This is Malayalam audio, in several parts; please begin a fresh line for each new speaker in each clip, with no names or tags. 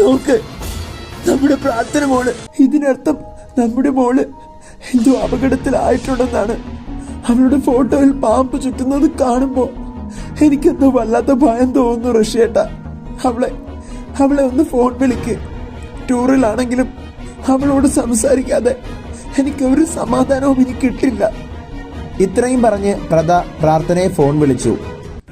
നോക്ക്. നമ്മുടെ പ്രാർത്ഥന മോൾ ഇതിനർത്ഥം നമ്മുടെ മോൾ എന്തോ അപകടത്തിലായിട്ടുണ്ടെന്നാണ്. അവളുടെ ഫോട്ടോയിൽ പാമ്പ് ചുറ്റുന്നത് കാണുമ്പോ എനിക്കെന്തോ വല്ലാത്ത ഭയം തോന്നുന്നു റഷ്യേട്ട. അവളെ അവളെ ഒന്ന് ഫോൺ വിളിക്ക്. ടൂറിലാണെങ്കിലും അവളോട് സംസാരിക്കാതെ എനിക്ക് ഒരു സമാധാനവും എനിക്ക് കിട്ടില്ല.
ഇത്രയും പറഞ്ഞ് പ്രത പ്രാർത്ഥനയെ ഫോൺ വിളിച്ചു.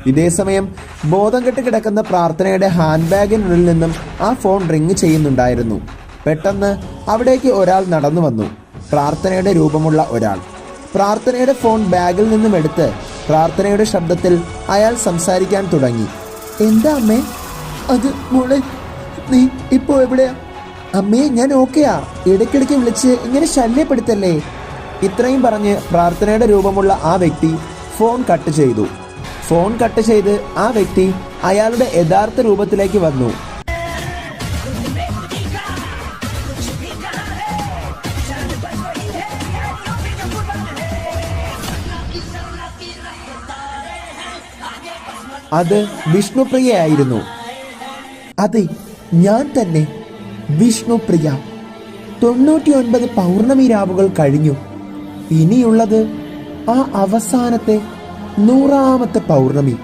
ഇതേസമയം ബോധം കെട്ട് കിടക്കുന്ന പ്രാർത്ഥനയുടെ ഹാൻഡ് ബാഗിനുള്ളിൽ നിന്നും ആ ഫോൺ റിങ് ചെയ്യുന്നുണ്ടായിരുന്നു. പെട്ടെന്ന് അവിടേക്ക് ഒരാൾ നടന്നു വന്നു. പ്രാർത്ഥനയുടെ രൂപമുള്ള ഒരാൾ. പ്രാർത്ഥനയുടെ ഫോൺ ബാഗിൽ നിന്നും എടുത്ത് പ്രാർത്ഥനയുടെ ശബ്ദത്തിൽ അയാൾ സംസാരിക്കാൻ തുടങ്ങി. എന്താ അമ്മേ?
അത് മോളെ നീ ഇപ്പോ എവിടെയാ?
അമ്മേ ഞാൻ ഓക്കെയാ. ഇടയ്ക്കിടയ്ക്ക് വിളിച്ച് ഇങ്ങനെ ശല്യപ്പെടുത്തല്ലേ? ഇത്രയും പറഞ്ഞ് പ്രാർത്ഥനയുടെ രൂപമുള്ള ആ വ്യക്തി ഫോൺ കട്ട് ചെയ്തു. ഫോൺ കട്ട് ചെയ്ത് ആ വ്യക്തി അയാളുടെ യഥാർത്ഥ രൂപത്തിലേക്ക് വന്നു. അത് വിഷ്ണുപ്രിയയായിരുന്നു. അതെ ഞാൻ തന്നെ വിഷ്ണുപ്രിയ. തൊണ്ണൂറ്റി ഒൻപത് പൗർണമി രാവുകൾ കഴിഞ്ഞു. ഇനിയുള്ളത് ആ അവസാനത്തെ നൂറാമത്തെ പൗർണമി.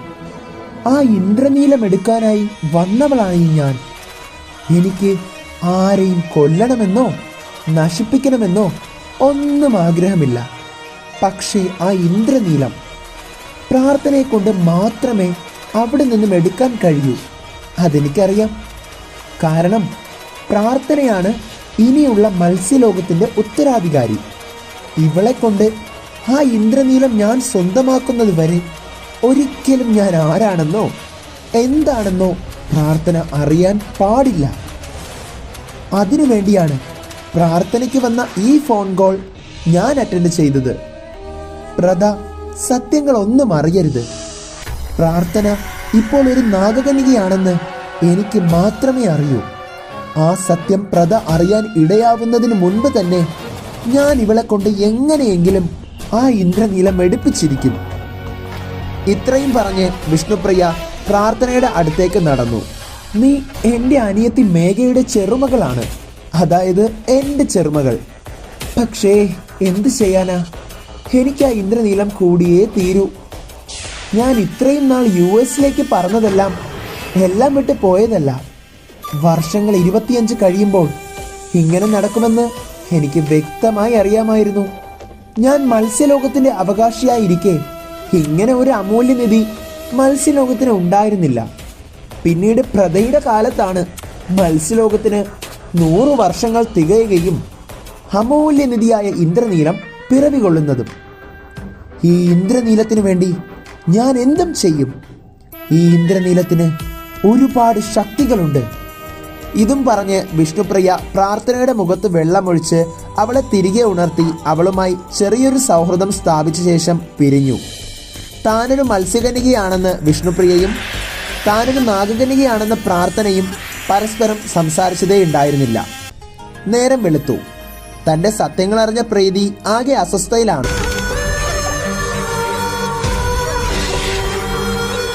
ആ ഇന്ദ്രനീലം എടുക്കാനായി വന്നവളായി ഞാൻ. എനിക്ക് ആരെയും കൊല്ലണമെന്നോ നശിപ്പിക്കണമെന്നോ ഒന്നും ആഗ്രഹമില്ല. പക്ഷേ ആ ഇന്ദ്രനീലം പ്രാർത്ഥനയെ കൊണ്ട് മാത്രമേ അവിടെ നിന്നും എടുക്കാൻ കഴിയൂ. അതെനിക്കറിയാം. കാരണം പ്രാർത്ഥനയാണ് ഇനിയുള്ള മത്സ്യലോകത്തിന്റെ ഉത്തരാധികാരി. ഇവളെ കൊണ്ട് ആ ഇന്ദ്രനീലം ഞാൻ സ്വന്തമാക്കുന്നത് വരെ ഒരിക്കലും ഞാൻ ആരാണെന്നോ എന്താണെന്നോ പ്രാർത്ഥന അറിയാൻ പാടില്ല. അതിനു വേണ്ടിയാണ് പ്രാർത്ഥനയ്ക്ക് വന്ന ഈ ഫോൺ കോൾ ഞാൻ അറ്റൻഡ് ചെയ്തത്. പ്രത സത്യങ്ങളൊന്നും അറിയരുത്. പ്രാർത്ഥന ഇപ്പോൾ ഒരു നാഗകനികയാണെന്ന് എനിക്ക് മാത്രമേ അറിയൂ. ആ സത്യം പ്രത അറിയാൻ ഇടയാവുന്നതിന് മുൻപ് തന്നെ ഞാൻ ഇവളെ കൊണ്ട് എങ്ങനെയെങ്കിലും ആ ഇന്ദ്രനീലം എടുപ്പിച്ചിരിക്കും. ഇത്രയും പറഞ്ഞ് വിഷ്ണുപ്രിയ പ്രാർത്ഥനയുടെ അടുത്തേക്ക് നടന്നു. നീ എന്റെ അനിയത്തി മേഘയുടെ ചെറുമകളാണ്. അതായത് എന്റെ ചെറുമകൾ. പക്ഷേ എന്ത് ചെയ്യാനാ? എനിക്ക് ആ ഇന്ദ്രനീലം കൂടിയേ തീരൂ. ഞാൻ ഇത്രയും നാൾ യു എസിലേക്ക് പറഞ്ഞതെല്ലാം എല്ലാം വിട്ട് പോയതല്ല. വർഷങ്ങൾ ഇരുപത്തിയഞ്ച് കഴിയുമ്പോൾ ഇങ്ങനെ നടക്കുമെന്ന് എനിക്ക് വ്യക്തമായി അറിയാമായിരുന്നു. ഞാൻ മത്സ്യലോകത്തിന്റെ അവകാശിയായിരിക്കെ. ഇങ്ങനെ ഒരു അമൂല്യനിധി മത്സ്യലോകത്തിന് ഉണ്ടായിരുന്നില്ല. പിന്നീട് പ്രതയുടെ കാലത്താണ് മത്സ്യലോകത്തിന് നൂറു വർഷങ്ങൾ തികയുകയും അമൂല്യനിധിയായ ഇന്ദ്രനീലം പിറവികൊള്ളുന്നതും. ഈ ഇന്ദ്രനീലത്തിനു വേണ്ടി ഞാൻ എന്തും ചെയ്യും? ഈ ഇന്ദ്രനീലത്തിന് ഒരുപാട് ശക്തികളുണ്ട്. ഇതും പറഞ്ഞ് വിഷ്ണുപ്രിയ പ്രാർത്ഥനയുടെ മുഖത്ത് വെള്ളമൊഴിച്ച് അവളെ തിരികെ ഉണർത്തി അവളുമായി ചെറിയൊരു സൗഹൃദം സ്ഥാപിച്ച ശേഷം പിരിഞ്ഞു. താനൊരു മത്സ്യകനികയാണെന്ന് വിഷ്ണുപ്രിയയും താനൊരു നാഗകനികയാണെന്ന് പ്രാർത്ഥനയും പരസ്പരം സംസാരിച്ചതേ ഉണ്ടായിരുന്നില്ല. നേരം വെളുത്തു. തന്റെ സത്യങ്ങൾ അറിഞ്ഞ പ്രീതി ആകെ അസ്വസ്ഥയിലാണ്.